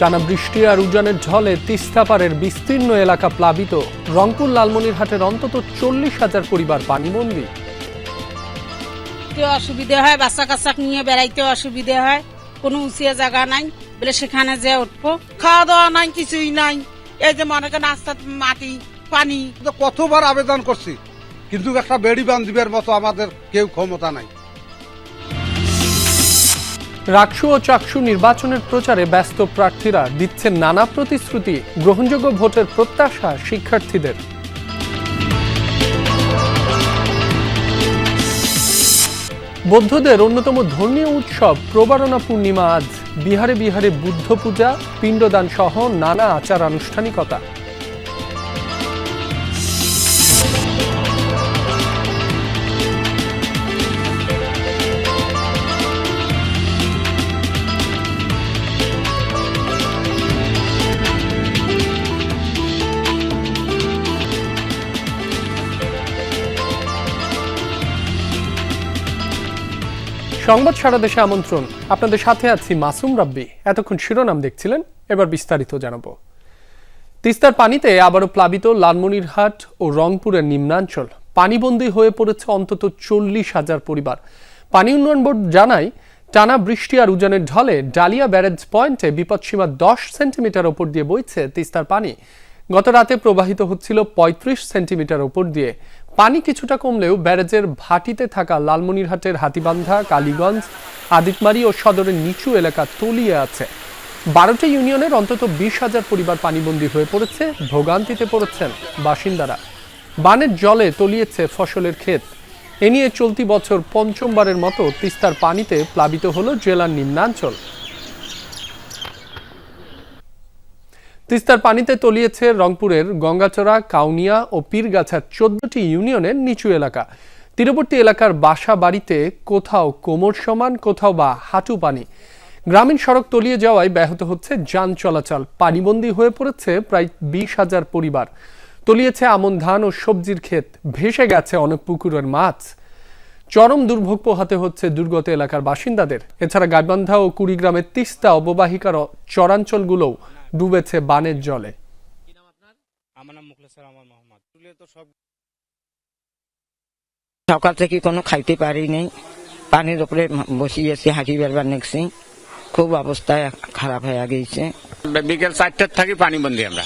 টানা বৃষ্টি আর উজানের ঝলে তিস্তাপাড়ের বিস্তীর্ণ এলাকা প্লাবিত। রংপুর লালমনিরহাটের অন্তত চল্লিশ হাজার পরিবার পানিবন্দী অসুবিধা হয় বাচ্চা কাচ্চা নিয়ে বেড়াইতে অসুবিধা হয় কোনো উঁচিয়ে জায়গা নাই বলে সেখানে যে উঠবো। খাওয়া দাওয়া নাই কিছুই নাই। এই যে মনে করেন রাস্তার মাটি পানি কতবার আবেদন করছি। কিন্তু একটা বেড়ি বান্ধিবার মতো আমাদের কেউ ক্ষমতা নাই। রাকসু ও চাকসু নির্বাচনের প্রচারে ব্যস্ত প্রার্থীরা দিচ্ছেন নানা প্রতিশ্রুতি, গ্রহণযোগ্য ভোটের প্রত্যাশা শিক্ষার্থীদের। বৌদ্ধদের অন্যতম ধর্মীয় উৎসব প্রবারণা পূর্ণিমা আজ। বিহারে বিহারে বুদ্ধ পূজা পিণ্ডদান সহ নানা আচার আনুষ্ঠানিকতা সংবাদ সারা দেশে আমন্ত্রণ। আপনাদের সাথে আছি মাসুম রাব্বি। এতক্ষণ শিরোনাম দেখছিলেন, এবার বিস্তারিত জানাব। তিস্তার পানিতে আবারও প্লাবিত লালমনিরহাট ও রংপুরের নিম্নাঞ্চল। পানিবন্দী হয়ে পড়েছে অন্তত চল্লিশ হাজার পরিবার। পানি উন্নয়ন বোর্ড জানায়, টানা বৃষ্টি আর উজানের ঢলে ডালিয়া ব্যারেজ পয়েন্টে বিপদসীমা দশ সেন্টিমিটার ওপর দিয়ে বইছে তিস্তার পানি। গত রাতে প্রবাহিত হচ্ছিল পঁয়ত্রিশ সেন্টিমিটার ওপর দিয়ে। পানি কিছুটা কমলেও ব্যারেজের ভাটিতে থাকা লালমনিরহাটের হাতিবান্ধা, কালীগঞ্জ, আদিতমারি ও সদরের নিচু এলাকা তলিয়ে আছে। বারোটি ইউনিয়নের অন্তত বিশ হাজার পরিবার পানিবন্দী হয়ে পড়েছে, ভোগান্তিতে পড়েছেন বাসিন্দারা। বানের জলে তলিয়েছে ফসলের ক্ষেত। এ নিয়ে চলতি বছর পঞ্চমবারের মতো তিস্তার পানিতে প্লাবিত হলো জেলার নিম্নাঞ্চল। তিস্তার পানিতে তলিয়েছে রংপুরের গঙ্গাচড়া, কাউনিয়া ও পীরগাছার চোদ্দটি ইউনিয়নের নিচু এলাকা। তীরবর্তী এলাকার বাসা বাড়িতে কোথাও কোমর সমান, কোথাও বা হাঁটু পানি। গ্রামীণ সড়ক তলিয়ে যাওয়ায় ব্যাহত হচ্ছে যান চলাচল। পানিবন্দী হয়ে পড়েছে প্রায় বিশ হাজার পরিবার। তলিয়েছে আমন ধান ও সবজির ক্ষেত। ভেসে গেছে অনেক পুকুরের মাছ। চরম দুর্ভোগ পোহাতে হচ্ছে দুর্গত এলাকার বাসিন্দাদের। এছাড়া গাইবান্ধা ও কুড়িগ্রামের তিস্তা অববাহিকার চরাঞ্চলগুলোও ডুবেছে বানের জলে। আমার নাম মুখলেসর আমার মোহাম্মদ। তুলে তো সব সকাল থেকে কোনো খাইতে পারি নাই। পানির উপরে বসিয়েছি হাঁটি বেরবার নেছি খুব অবস্থা খারাপ হয়ে গিয়েছে বিকেল চারটার থাকি পানি বন্দি আমরা।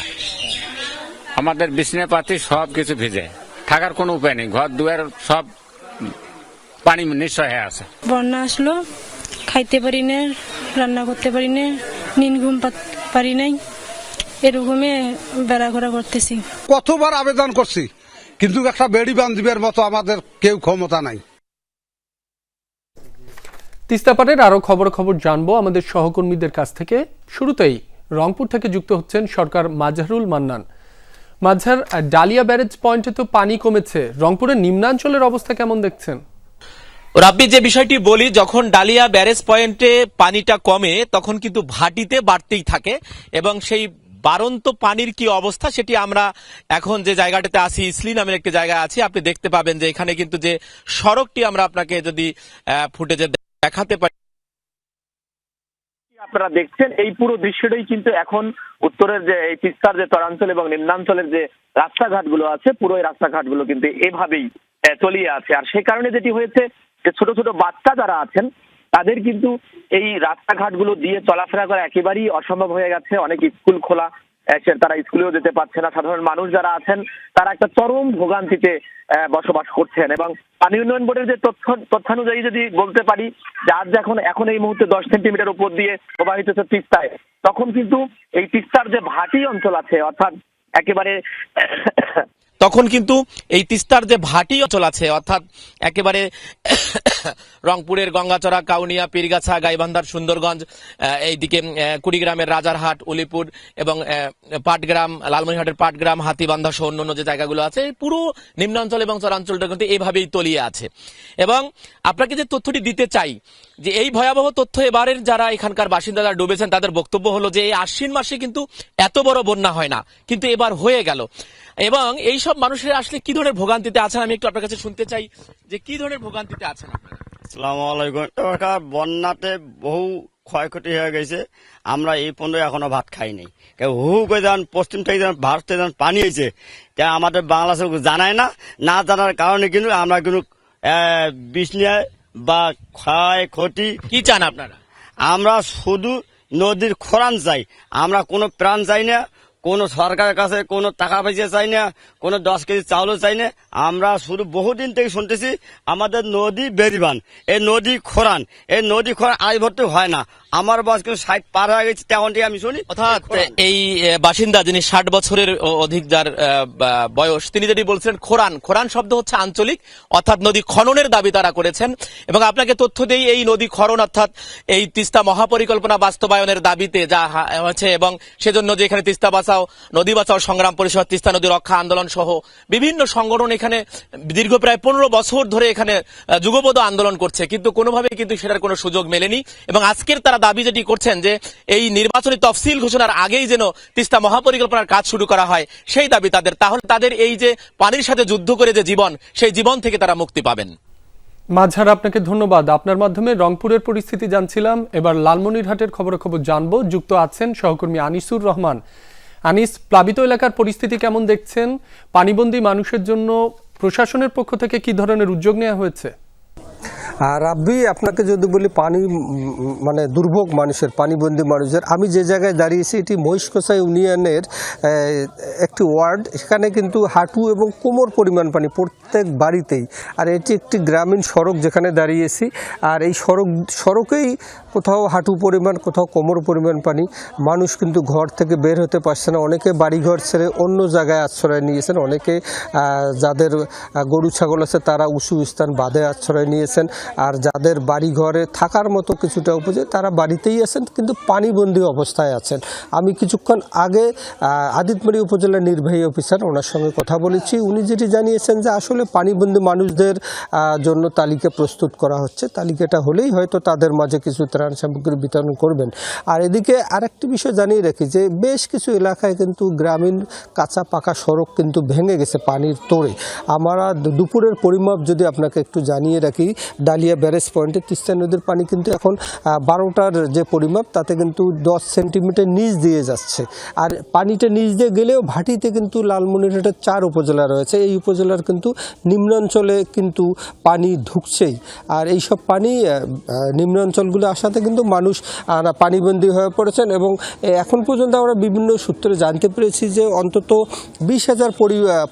আমাদের বিছনে পাতি সব কিছু ভিজে। থাকার কোনো উপায় নেই। ঘর দুয়ার সব পানি নিশ্চয় হয়ে আছে। বন্যা আসলো খাইতে পারি না রান্না করতে পারি না নিন ঘুম পাত- পারি নাই। এরকমে বেড়া ঘোরা করতেছি। কতবার আবেদন করছি কিন্তু একটা বেড়ি বান্ধিবার মতো আমাদের কেউ ক্ষমতা নাই। তিস্তাপাড়ের আরও খবর খবর জানব আমাদের সহকর্মীদের কাছ থেকে। শুরুতেই রংপুর থেকে যুক্ত হচ্ছেন সরকার মাঝহারুল মান্নান। মাঝহার আহ, ডালিয়া ব্যারেজ পয়েন্টে তো পানি কমেছে। রংপুরের নিম্নাঞ্চলের অবস্থা কেমন দেখছেন? রাব্বি, যে বিষয়টি বলি, যখন ডালিয়া ব্যারেজ পয়েন্টে পানিটা কমে, তখন কিন্তু ভাটিতে বাড়তেই থাকে এবং সেই বারন্ত পানির কি অবস্থা সেটি আমরা এখন যে জায়গাটাতে আছি, ইসলি নামের একটি জায়গায় আছি, আপনি দেখতে পাবেন যে এখানে কিন্তু যে সড়কটি আমরা আপনাকে যদি ফুটেজে দেখাতে পারি। আপনারা দেখছেন, এই পুরো দৃশ্যটাই কিন্তু এখন উত্তরের যে এই তিস্তার যে তরাঞ্চল এবং নিম্নাঞ্চলের যে রাস্তাঘাটগুলো আছে, পুরো এই রাস্তাঘাটগুলো কিন্তু এভাবেই তলিয়ে আছে। আর সেই কারণে যেটি হয়েছে যে ছোট ছোট বাচ্চা যারা আছেন, তাদের কিন্তু এই রাস্তাঘাটগুলো দিয়ে চলাফেরা করা একেবারেই অসম্ভব হয়ে গেছে। অনেক স্কুল খোলা তারা স্কুলেও যেতে পারছে না। সাধারণ মানুষ যারা আছেন, তারা একটা চরম ভোগান্তিতে বসবাস করছেন এবং পানি উন্নয়ন বোর্ডের যে তথ্য, তথ্যানুযায়ী যদি বলতে পারি যে আজ যখন এখন এই মুহূর্তে দশ সেন্টিমিটার উপর দিয়ে প্রবাহিত হচ্ছে তিস্তায়, তখন কিন্তু এই তিস্তার যে ভাটি অঞ্চল আছে, অর্থাৎ একেবারে তখন কিন্তু এই তিস্তার যে ভাটি অঞ্চল আছে, অর্থাৎ একেবারে রংপুরের গঙ্গাচড়া, কাউনিয়া, পীরগাছা, গাইবান্ধার সুন্দরগঞ্জ এইদিকে কুড়িগ্রামের রাজারহাট, উলিপুর এবং পাটগ্রাম, লালমনিরহাটের পাটগ্রাম, হাতিবান্ধা সহ অন্যান্য যে জায়গাগুলো আছে পুরো নিম্নাঞ্চল এবং চরাঞ্চলটা কিন্তু এভাবেই তলিয়ে আছে। এবং আপনাকে যে তথ্যটি দিতে চাই যে এই ভয়াবহ তথ্য এবারের যারা এখানকার বাসিন্দারা ডুবেছেন, তাদের বক্তব্য হলো যে এই আশ্বিন মাসে কিন্তু এত বড় বন্যা হয় না, কিন্তু এবার হয়ে গেল। এবং এই সব মানুষের আসলে কি ধরনের ভোগান্তিতে আছেন আমি একটু আপনার কাছে শুনতে চাই, যে কি ধরনের ভোগান্তিতে আছেন বন্যাতে বহু ক্ষয়ক্ষতি হয়ে গেছে। আমরা এই পর্যন্ত এখনও ভাত খাইনি কেউ হু করে যখন পশ্চিম থেকে যখন ভারত থেকে যখন পানি হয়েছে আমাদের বাংলাদেশের জানায় না না জানার কারণে কিন্তু আমরা কিন্তু বিষ নিয়ে বা ক্ষয় ক্ষতি কি চান আপনারা? আমরা শুধু নদীর খরান চাই আমরা কোনো প্রাণ চাই না। কোনো সরকারের কাছে কোনো টাকা পয়সা চাই না কোনো দশ কেজি চাউলও চাই না। আমরা শুধু বহুদিন থেকে শুনতেছি আমাদের নদী বেরিবান। এই নদী খরান এই নদী খরান আজ ভর্তি হয় না। আমার বয়স কিন্তু ষাট পার হয়ে গেছে তেমন আমি শুনি। অর্থাৎ এই বাসিন্দা যিনি ষাট বছরের অধিক যার বয়স তিনি যেটি বলছিলেন খোরান। খোরান শব্দ হচ্ছে আঞ্চলিক অর্থাৎ নদী খননের দাবি তারা করেছেন। এবং আপনাকে তথ্য দেই এই নদী খনন অর্থাৎ এই তিস্তা মহাপরিকল্পনা বাস্তবায়নের দাবিতে যা হা- হচ্ছে এবং সেজন্য যে এখানে তিস্তা বাঁচাও, নদী বাঁচাও, সংগ্রাম পরিষদ, তিস্তা নদী রক্ষা আন্দোলন সহ বিভিন্ন সংগঠন এখানে দীর্ঘ প্রায় পনেরো বছর ধরে এখানে যুগপদ আন্দোলন করছে। কিন্তু কোনোভাবেই কিন্তু সেটার কোনো সুযোগ মেলেনি এবং আজকের তারা দাবি যেটি করছেন যে এই নির্বাচনী তফসিল ঘোষণার আগেই যেন তিস্তা মহাপরিকল্পনার কাজ শুরু করা হয়, সেই দাবি তাদের। তাহলে তাদের এই যে পানির সাথে যুদ্ধ করে যে জীবন, সেই জীবন থেকে তারা মুক্তি পাবেন। মাঝার আপনাকে ধন্যবাদ। আপনার মাধ্যমে রংপুরের পরিস্থিতি জানছিলাম। এবার লালমনিরহাটের খবরাখবর জানব। যুক্ত আছেন সহকর্মী আনিসুর রহমান। আনিস, প্লাবিত এলাকার পরিস্থিতি কেমন দেখছেন? পানিবন্দী মানুষের জন্য প্রশাসনের পক্ষ থেকে কি ধরনের উদ্যোগ নেওয়া হয়েছে? আর রাব্বি, আপনাকে যদি বলি পানি মানে দুর্ভোগ মানুষের, পানিবন্দী মানুষের, আমি যে জায়গায় দাঁড়িয়েছি, এটি মহিষকষা ইউনিয়নের একটি ওয়ার্ড, এখানে কিন্তু হাঁটু এবং কোমর পরিমাণ পানি প্রত্যেক বাড়িতেই। আর এটি একটি গ্রামীণ সড়ক যেখানে দাঁড়িয়েছি। আর এই সড়ক, সড়কেই কোথাও হাঁটু পরিমাণ, কোথাও কোমর পরিমাণ পানি, মানুষ কিন্তু ঘর থেকে বের হতে পারছে না। অনেকে বাড়িঘর ছেড়ে অন্য জায়গায় আশ্রয় নিয়েছেন, অনেকে যাদের গরু, ছাগল আছে, তারা উঁচু স্থান বাঁধে আশ্রয় নিয়েছেন আর যাদের বাড়ি ঘরে থাকার মতো কিছুটা উপযোগী, তারা বাড়িতেই আছেন, কিন্তু পানিবন্দী অবস্থায় আছেন। আমি কিছুক্ষণ আগে আদিতমারি উপজেলার নির্বাহী অফিসার, ওনার সঙ্গে কথা বলেছি। উনি যেটি জানিয়েছেন যে আসলে পানিবন্দী মানুষদের জন্য তালিকা প্রস্তুত করা হচ্ছে। তালিকাটা হলেই হয়তো তাদের মাঝে কিছু ত্রাণ সামগ্রী বিতরণ করবেন। আর এদিকে আরেকটি বিষয় জানিয়ে রাখি যে, বেশ কিছু এলাকায় কিন্তু গ্রামীণ কাঁচা পাকা সড়ক কিন্তু ভেঙে গেছে পানির তোড়ে। আমরা দুপুরের পরিমাপ যদি আপনাকে একটু জানিয়ে রাখি ডালিয়া ব্যারেজ পয়েন্টে তিস্তা নদীর পানি কিন্তু এখন বারোটার যে পরিমাপ তাতে কিন্তু দশ সেন্টিমিটার নিচ দিয়ে যাচ্ছে। আর পানিটা নিচ দিয়ে গেলেও ভাটিতে কিন্তু লালমনিরহাটের চার উপজেলা রয়েছে। এই উপজেলার কিন্তু নিম্নাঞ্চলে কিন্তু পানি ঢুকছেই। আর এই সব পানি আহ, নিম্নাঞ্চলগুলো আসাতে কিন্তু মানুষ পানিবন্দী হয়ে পড়েছেন এবং এখন পর্যন্ত আমরা বিভিন্ন সূত্রে জানতে পেরেছি যে অন্তত বিশ হাজার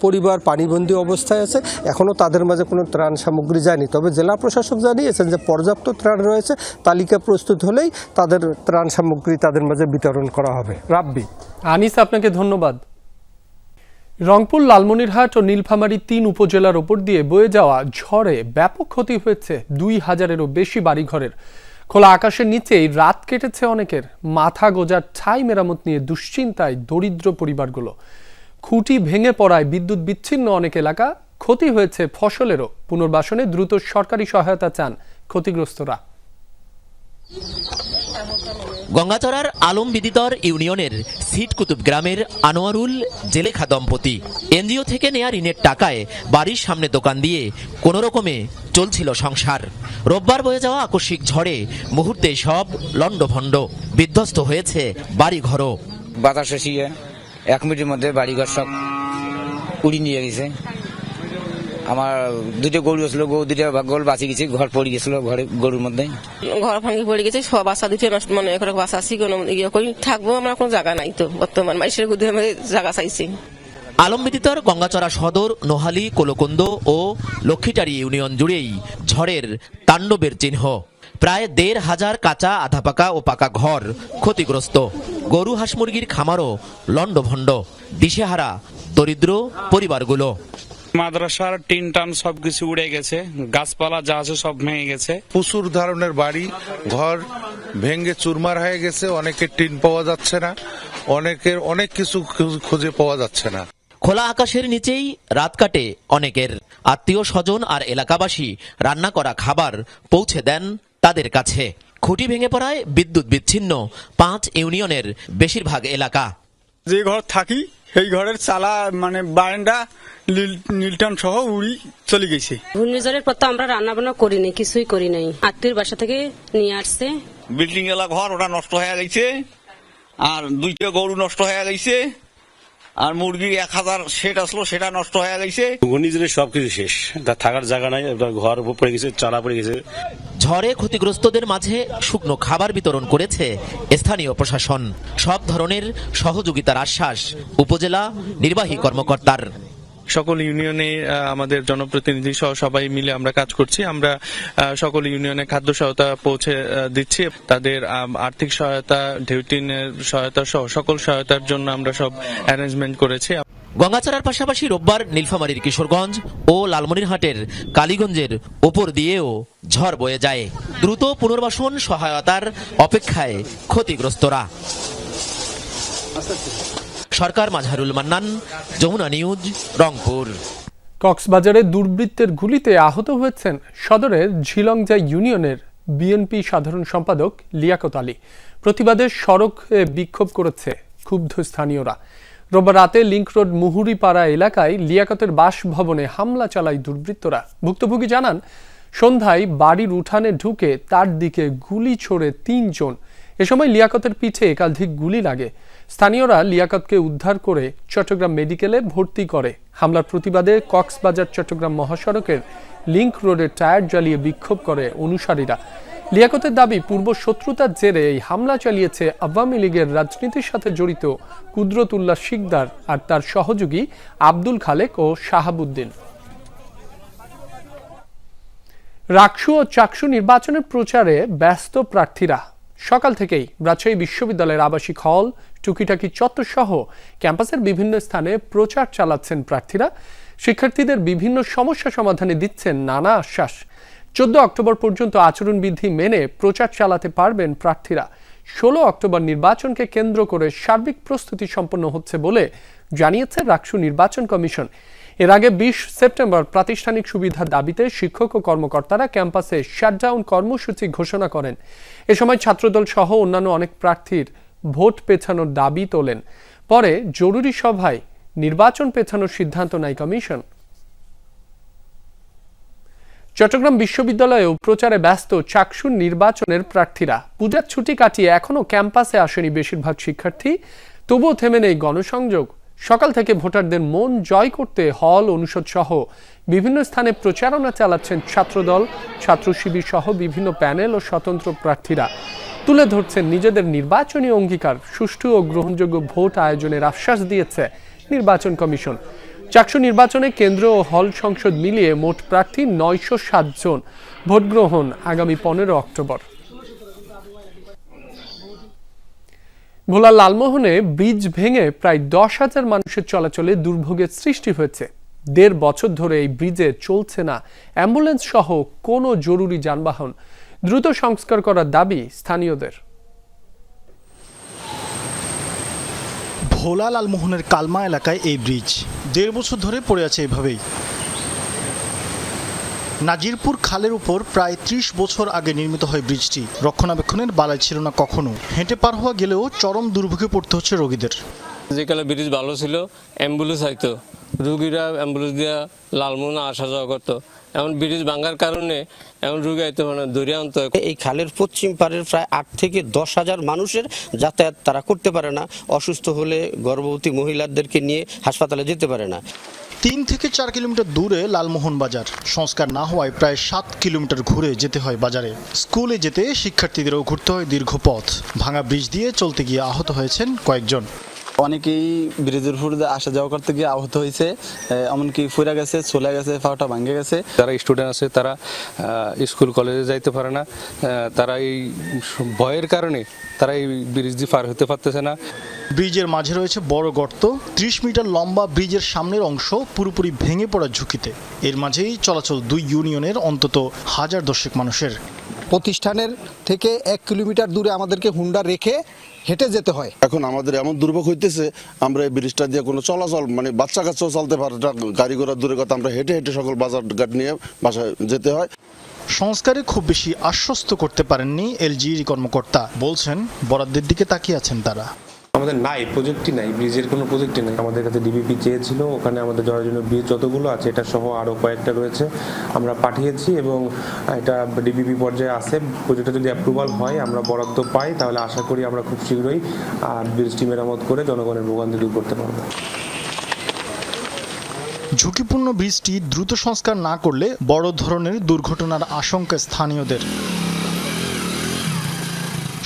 পরিবার পানিবন্দী অবস্থায় আছে। এখনও তাদের মাঝে কোনো ত্রাণ সামগ্রী যায়নি। তবে জেলা প্রশাসক জানিয়েছেন যে পর্যাপ্ত ত্রাণ রয়েছে, তালিকা প্রস্তুত হলেই তাদের ত্রাণ সামগ্রী তাদের মাঝে বিতরণ করা হবে। রাব্বি। আনিস, আপনাকে ধন্যবাদ। রংপুর, লালমনিরহাট ও নীলফামারী তিন উপজেলার ওপর দিয়ে বয়ে যাওয়া ঝড়ে ব্যাপক ক্ষতি হয়েছে দুই হাজারেরও বেশি বাড়িঘরের। খোলা আকাশের নিচেই রাত কেটেছে অনেকের। মাথা গোজার ঠাই মেরামত নিয়ে দুশ্চিন্তায় দরিদ্র পরিবারগুলো। খুঁটি ভেঙে পড়ায় বিদ্যুৎ বিচ্ছিন্ন অনেক এলাকা। ক্ষতি হয়েছে ফসলেরও পুনর্বাসনে দ্রুত সরকারি সহায়তা চান ক্ষতিগ্রস্তরা। গঙ্গাচড়ার আলম বিদিতর ইউনিয়নের সিটকুতুব গ্রামের আনোয়ারুল জেলেখা দম্পতি এনজিও থেকে নেয়া ঋণের টাকায় বাড়ির সামনে দোকান দিয়ে কোনো রকমে চলছিল সংসার। রোববার বয়ে যাওয়া আকস্মিক ঝড়ে মুহূর্তে সব লণ্ডভণ্ড বিধ্বস্ত হয়েছে বাড়িঘরও। বাতাস এসিয়ে এক মিনিটের মধ্যে বাড়িঘর সব উড়ি নিয়ে গেছে। আমার দুটো গরু ছিল গরু দুটো গরু বাঁচি গেছে ঘর পড়ে গেছিল ঘরে গরুর মধ্যে। ঘর ভাঙি পড়ে গেছে সব বাসা দুটো মনে করে বাসা আছি কোনো ইয়ে করি থাকব আমরা কোনো জায়গা নাই তো বর্তমান মানুষের আমাদের জায়গা চাইছি। আলমবিদিতর গঙ্গাচড়া সদর নোহালি কোলকন্দ ও লক্ষ্মীটারি ইউনিয়ন জুড়েই ঝড়ের তাণ্ডবের চিহ্ন। প্রায় দেড় হাজার কাঁচা আধা পাকা ও পাকা ঘর ক্ষতিগ্রস্ত। গরু হাঁস মুরগির খামারও লণ্ডভণ্ড। দিশেহারা দরিদ্র পরিবারগুলো। মাদ্রাসার টিন টান সবকিছু উড়ে গেছে গাছপালা যা আছে সব ভেঙে গেছে। প্রচুর ধরনের বাড়ি ঘর ভেঙে চুরমার হয়ে গেছে অনেকের টিন পাওয়া যাচ্ছে না অনেকের অনেক কিছু খোঁজ- খুঁজে পাওয়া যাচ্ছে না। খোলা আকাশের নিচেই রাত কাটে অনেকের। আত্মীয় স্বজন আর এলাকাবাসী রান্না করা খাবার পৌঁছে দেন তাদের কাছে। খুঁটি ভেঙে পড়ায় বিদ্যুৎ বিচ্ছিন্ন পাঁচ ইউনিয়নের বেশিরভাগ এলাকা। যে ঘর থাকি সেই ঘরের চালা মানে বারান্দা নীলটন সহ উড়ি চলে গেছে। ঘূর্ণিঝড়ের পর তো আমরা রান্না বান্না করিনি কিছুই করি নাই আত্মীয় বাসা থেকে নিয়ে আসছে। বিল্ডিং এলা ঘর ওটা নষ্ট হয়ে গেছে। আর দুইটা গরু নষ্ট হয়ে গেছে। আর মুরগি এক হাজার সেট আসলো সেটা নষ্ট হয়ে গেছে। ঘূর্ণিঝড়ে সবকিছু শেষ। তার থাকার জায়গা নাই ঘর পড়ে গেছে চালা পড়ে গেছে। ঝড়ে ক্ষতিগ্রস্তদের মাঝে শুকনো খাবার বিতরণ করেছে স্থানীয় প্রশাসন। সব ধরনের সহযোগিতার আশ্বাস উপজেলা নির্বাহী কর্মকর্তার। সকল ইউনিয়নে আমাদের জনপ্রতিনিধি সহ সবাই মিলে আমরা কাজ করছি। আমরা সকল ইউনিয়নে খাদ্য সহায়তা পৌঁছে দিচ্ছি। তাদের আর্থিক সহায়তা, ঢেউটিনের সহায়তা সহ সকল সহায়তার জন্য আমরা সব অ্যারেঞ্জমেন্ট করেছি। গঙ্গাচড়ার পাশাপাশি রোববার নীলফামারীর কিশোরগঞ্জ ও লালমনিরহাটের কালীগঞ্জের ওপর দিয়েও ঝড় বয়ে যায়। দ্রুত পুনর্বাসন সহায়তার অপেক্ষায় ক্ষতিগ্রস্তরা। সরকার, মাঝহারুল মান্নান, যমুনা নিউজ, রংপুর। কক্সবাজারে দুর্বৃত্তের গুলিতে আহত হয়েছেন সদরের ঝিলংজা ইউনিয়নের বিএনপি সাধারণ সম্পাদক লিয়াকত আলী। প্রতিবাদে সড়কে বিক্ষোভ করেছে ক্ষুব্ধ স্থানীয়রা। রোববার রাতে লিংক রোড মুহুরিপাড়া এলাকায় লিয়াকতের বাসভবনে হামলা চালায় দুর্বৃত্তরা। ভুক্তভোগী জানান, সন্ধ্যায় বাড়ির উঠানে ঢুকে তার দিকে গুলি ছোড়ে তিনজন। এ সময় লিয়াকতের পিঠে একাধিক গুলি লাগে। স্থানীয়রা লিয়াকতকে উদ্ধার করে চট্টগ্রাম মেডিকেলে ভর্তি করে। হামলার প্রতিবাদে কক্সবাজার চট্টগ্রাম মহাসড়কের লিংক রোডে টায়ার জ্বালিয়ে বিক্ষোভ করে অনুসারীরা। লিয়াকতের দাবি, পূর্ব শত্রুতার জেরে এই হামলা চালিয়েছে আওয়ামী লীগের রাজনীতির সাথে জড়িত কুদরতুল্লাহ শিকদার আর তার সহযোগী আব্দুল খালেক ও শাহাবুদ্দিন। রাকসু ও চাকসু নির্বাচনের প্রচারে ব্যস্ত প্রার্থীরা সকাল থেকেই রাজশাহী বিশ্ববিদ্যালয়ের আবাসিক হল, টুকিটাকি চত্বর সহ ক্যাম্পাসের বিভিন্ন স্থানে প্রচার চালাচ্ছেন প্রার্থীরা। শিক্ষার্থীদের বিভিন্ন সমস্যা সমাধানে দিচ্ছেন নানা আশ্বাস। চোদ্দ অক্টোবর পর্যন্ত আচরণবিধি মেনে প্রচার চালাতে পারবেন প্রার্থীরা। ষোলো অক্টোবর নির্বাচনকে কেন্দ্র করে সার্বিক প্রস্তুতি সম্পন্ন হচ্ছে বলে জানিয়েছে রাকসু নির্বাচন কমিশন। এর আগে বিশ সেপ্টেম্বর প্রাতিষ্ঠানিক সুবিধার দাবিতে শিক্ষক ও কর্মকর্তারা ক্যাম্পাসে শাটডাউন কর্মসূচি ঘোষণা করেন। এ সময় ছাত্রদল সহ অন্যান্য অনেক প্রার্থীর ভোট পেছানোর দাবি তোলেন। পরে জরুরি সভায় নির্বাচন পেছানোর সিদ্ধান্ত নেয় কমিশন। চট্টগ্রাম বিশ্ববিদ্যালয়েও প্রচারে ব্যস্ত চাকসুর নির্বাচনের প্রার্থীরা পূজার ছুটি কাটিয়ে এখনও ক্যাম্পাসে আসেনি বেশিরভাগ শিক্ষার্থী। তবুও থেমে নেই গণসংযোগ। সকাল থেকে ভোটারদের মন জয় করতে হল অনুষদ সহ বিভিন্ন স্থানে প্রচারণা চালাচ্ছেন ছাত্রদল ছাত্র শিবির সহ বিভিন্ন প্যানেল ও স্বতন্ত্র প্রার্থীরা। তুলে ধরছেন নিজেদের নির্বাচনী অঙ্গীকার, সুষ্ঠু ও গ্রহণযোগ্য ভোট আয়োজনের আশ্বাস দিয়েছে নির্বাচন কমিশন। চাকসু নির্বাচনে কেন্দ্র ও হল সংসদ মিলিয়ে মোট প্রার্থী নয়শো সাত জন। ভোট গ্রহণ আগামী পনেরো অক্টোবর। ভোলা লালমোহনে ব্রিজ ভেঙে প্রায় দশ হাজার মানুষের চলাচলে দুর্ভোগের সৃষ্টি হয়েছে। দেড় বছর ধরে এই ব্রিজে চলছে না। অ্যাম্বুলেন্স সহ কোনো জরুরি যানবাহন। দ্রুত সংস্কার করার দাবি স্থানীয়দের। ভোলা লালমোহনের কালমা এলাকায় এই ব্রিজ। দেড় বছর ধরে পড়ে আছে এভাবেই। নাজিরপুর খালের উপর প্রায় ত্রিশ বছর আগে নির্মিত হয় ব্রিজটি। রক্ষণাবেক্ষণের বালাই ছিল না কখনো। হেঁটে পার হওয়া গেলেও চরম দুর্ভোগে পড়তে হচ্ছে রোগীদের। যেকালে ব্রিজ ভালো ছিল অ্যাম্বুলেন্স হয়তো রুগীরা অ্যাম্বুলেন্স দিয়া লালমোহনা আসা যাওয়া করতো। এমন ব্রিজ ভাঙার কারণে এখন রুগী হয়তো মানে আনতে এই খালের পশ্চিম পাড়ের প্রায় আট থেকে দশ হাজার মানুষের যাতায়াত তারা করতে পারে না। অসুস্থ হলে গর্ভবতী মহিলাদেরকে নিয়ে হাসপাতালে যেতে পারে না। তিন থেকে চার কিলোমিটার দূরে লালমোহন বাজার। সংস্কার না হওয়ায় প্রায় সাত কিলোমিটার ঘুরে যেতে হয় বাজারে। স্কুলে যেতে শিক্ষার্থীদেরও ঘুরতে হয় দীর্ঘ পথ। ভাঙা ব্রিজ দিয়ে চলতে গিয়ে আহত হয়েছেন কয়েকজন। অনেকেই ব্রিজের উপর দিয়ে আসা যাওয়া করতে গিয়ে আহত হয়েছে এমনকি ফুরা গেছে চলে গেছে পাওটা ভাঙে গেছে। যারা স্টুডেন্ট আছে তারা স্কুল কলেজে যাইতে পারে না। তারা এই ভয়ের কারণে তারা এই ব্রিজ দিয়ে পার হতে পারতেছে না। ব্রিজের মাঝে রয়েছে বড় গর্ত। ত্রিশ মিটার লম্বা ব্রিজের সামনের অংশ পুরোপুরি ভেঙে পড়ার ঝুঁকিতে। এর মাঝেই চলাচল দুই ইউনিয়নের অন্তত হাজার দশেক মানুষের। প্রতিষ্ঠানের থেকে এক কিলোমিটার দূরে আমাদেরকে হুন্ডা রেখে হেঁটে যেতে হয়। এখন আমাদের এমন দুর্ভোগ হইতেছে আমরা এই ব্রিজটা দিয়ে কোনো চলাচল মানে বাচ্চা কাচ্চাও চলতে পারে গাড়ি ঘোড়া দূরের কথা আমরা হেঁটে হেঁটে সকল বাজার ঘাট নিয়ে বাসায় যেতে হয়। সংস্কারে খুব বেশি আশ্বস্ত করতে পারেননি এলজিইডি কর্মকর্তা বলছেন বরাদ্দের দিকে তাকিয়ে আছেন তারা। আমাদের নাই প্রজেক্টই নাই, ব্রিজের কোনো প্রজেক্টই নাই। আমাদের কাছে ডিবিপি চেয়েছিল, ওখানে আমাদের যাওয়ার জন্য ব্রিজ যতগুলো আছে, এটা সহ আরও কয়েকটা রয়েছে, আমরা পাঠিয়েছি এবং এটা ডিবিপি পর্যায়ে আছে। প্রজেক্টটা যদি অ্যাপ্রুভাল হয়, আমরা বরাদ্দ পাই, তাহলে আশা করি আমরা খুব শীঘ্রই ব্রিজটি মেরামত করে জনগণের ভোগান্তি দূর করতে পারব। ঝুঁকিপূর্ণ ব্রিজটি দ্রুত সংস্কার না করলে বড় ধরনের দুর্ঘটনার আশঙ্কা স্থানীয়দের।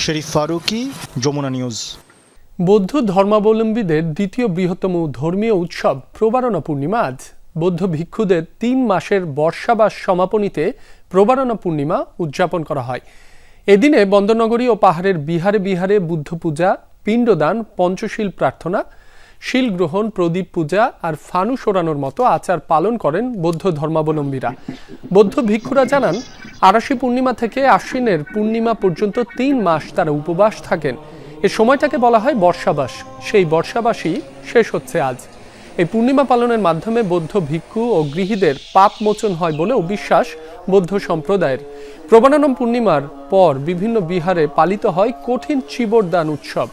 শেরিফ ফারুকি, যমুনা নিউজ। বৌদ্ধ ধর্মাবলম্বীদের দ্বিতীয় বৃহত্তম ধর্মীয় উৎসব প্রবারণা পূর্ণিমা আজ। বৌদ্ধ ভিক্ষুদের তিন মাসের বর্ষাবাস সমাপনীতে প্রবারণা পূর্ণিমা উদযাপন করা হয়। এদিনে বন্দরনগরী ও পাহাড়ের বিহারে বিহারে বুদ্ধ পূজা, পিণ্ডদান, পঞ্চশীল প্রার্থনা, শিল গ্রহণ, প্রদীপ পূজা আর ফানু ওড়ানোর মতো আচার পালন করেন বৌদ্ধ ধর্মাবলম্বীরা। বৌদ্ধ ভিক্ষুরা জানান, আরাশি পূর্ণিমা থেকে আশ্বিনের পূর্ণিমা পর্যন্ত তিন মাস তারা উপবাস থাকেন। এ সময়টাকে বলা হয় বর্ষাবাস। সেই বর্ষাবাসই শেষ হচ্ছে আজ। এই পূর্ণিমা পালনের মাধ্যমে বৌদ্ধ ভিক্ষু ও গৃহীদের পাপ মোচন হয় বলেও বিশ্বাস বৌদ্ধ সম্প্রদায়ের। প্রবানানম পূর্ণিমার পর বিভিন্ন বিহারে পালিত হয় কঠিন চিবরদান উৎসব।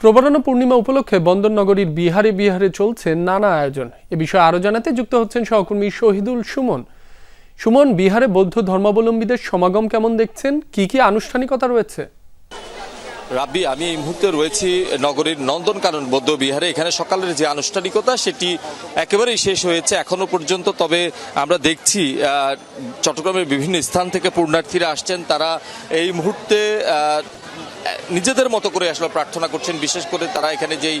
প্রবরণা পূর্ণিমা উপলক্ষে বন্দরনগরীর বিহারে বিহারে চলছে নানা আয়োজন। এ বিষয়ে আরও জানাতে যুক্ত হচ্ছেন সহকর্মী শহীদুল সুমন। সুমন, বিহারে বৌদ্ধ ধর্মাবলম্বীদের সমাগম কেমন দেখছেন? কি কি আনুষ্ঠানিকতা রয়েছে? রাব্বি, আমি এই মুহূর্তে রয়েছি নগরীর নন্দনকানন বৌদ্ধ বিহারে। এখানে সকালের যে আনুষ্ঠানিকতা, সেটি একেবারেই শেষ হয়েছে এখনও পর্যন্ত। তবে আমরা দেখছি চট্টগ্রামের বিভিন্ন স্থান থেকে পূর্ণার্থীরা আসছেন। তারা এই মুহূর্তে নিজেদের মতো করে আসলে প্রার্থনা করছেন, বিশেষ করে তারা এখানে যেই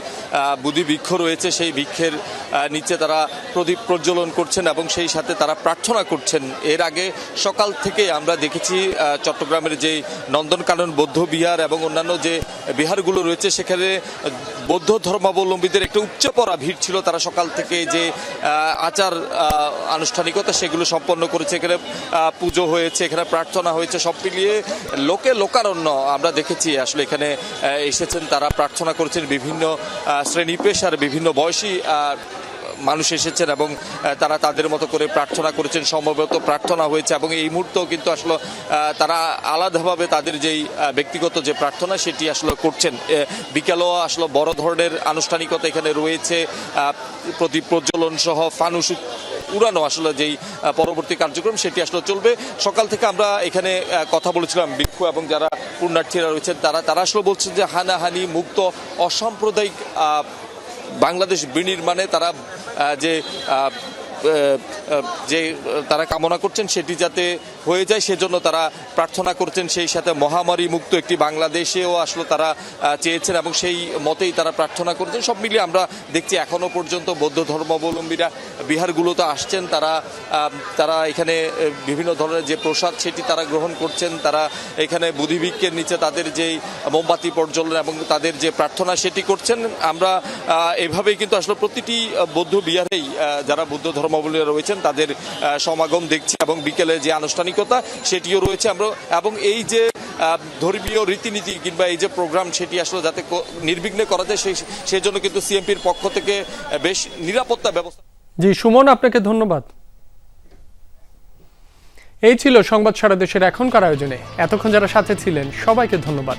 বুদ্ধি বৃক্ষ রয়েছে, সেই বৃক্ষের নিচে তারা প্রদীপ প্রজ্বলন করছেন এবং সেই সাথে তারা প্রার্থনা করছেন। এর আগে সকাল থেকে আমরা দেখেছি চট্টগ্রামের যে নন্দনকানন, বৌদ্ধ বিহার এবং অন্যান্য যে বিহারগুলো রয়েছে, সেখানে বৌদ্ধ ধর্মাবলম্বীদের একটা উপচে পড়া ভিড় ছিল। তারা সকাল থেকে যে আচার আনুষ্ঠানিকতা সেগুলো সম্পন্ন করেছে। এখানে পুজো হয়েছে, এখানে প্রার্থনা হয়েছে, সব মিলিয়ে লোকে লোকারণ্য আমরা দেখেছি। আসলে এখানে এসেছেন। তারা প্রার্থনা করেছেন বিভিন্ন শ্রেণি পেশার বিভিন্ন বয়সী মানুষ এসেছেন এবং তারা তাদের মতো করে প্রার্থনা করেছেন। সম্ভবত প্রার্থনা হয়েছে এবং এই মুহূর্তেও কিন্তু আসলে তারা আলাদাভাবে তাদের যেই ব্যক্তিগত যে প্রার্থনা সেটি আসলে করছেন। বিকেলেও আসলে বড় ধরনের আনুষ্ঠানিকতা এখানে রয়েছে। প্রদীপ প্রজ্বলন সহ ফানুস উড়ানো আসলে যেই পরবর্তী কার্যক্রম, সেটি আসলে চলবে। সকাল থেকে আমরা এখানে কথা বলেছিলাম ভিক্ষু এবং যারা পুণ্যার্থীরা রয়েছেন, তারা তারা আসলে বলছেন যে হানাহানি, মুক্ত, অসাম্প্রদায়িক বাংলাদেশ বিনির্মাণে তারা যে যে তারা কামনা করছেন সেটি যাতে হয়ে যায়, সেজন্য তারা প্রার্থনা করছেন সেই সাথে মহামারী মুক্ত একটি বাংলাদেশেও আসলে তারা চেয়েছেন এবং সেই মতেই তারা প্রার্থনা করছেন। সব মিলিয়ে আমরা দেখছি এখনও পর্যন্ত বৌদ্ধ ধর্মাবলম্বীরা বিহারগুলোতে আসছেন। তারা তারা এখানে বিভিন্ন ধরনের যে প্রসাদ সেটি তারা গ্রহণ করছেন। তারা এখানে বুধিভিক্ষের নিচে তাদের যেই মোমবাতি প্রজ্বলন এবং তাদের যে প্রার্থনা সেটি করছেন। আমরা এভাবেই কিন্তু আসলে প্রতিটি বৌদ্ধ বিহারেই যারা বৌদ্ধ ধর্মাবলম্বী রয়েছেন, তাদের সমাগম দেখছি এবং বিকেলে যে আনুষ্ঠানিকতা সেটিও রয়েছে। আমরা, এবং এই যে ধর্মীয় রীতিনীতি কিংবা এই যে প্রোগ্রাম সেটি আসলে যাতে নির্বিঘ্নে করা যায়, সেই, সেজন্য কিন্তু সিএমপির পক্ষ থেকে বেশ নিরাপত্তা ব্যবস্থা জি, সুমন, আপনাকে ধন্যবাদ। এই ছিল সংবাদ সারা দেশের এখনকার আয়োজনে। এতক্ষণ যারা সাথে ছিলেন, সবাইকে ধন্যবাদ।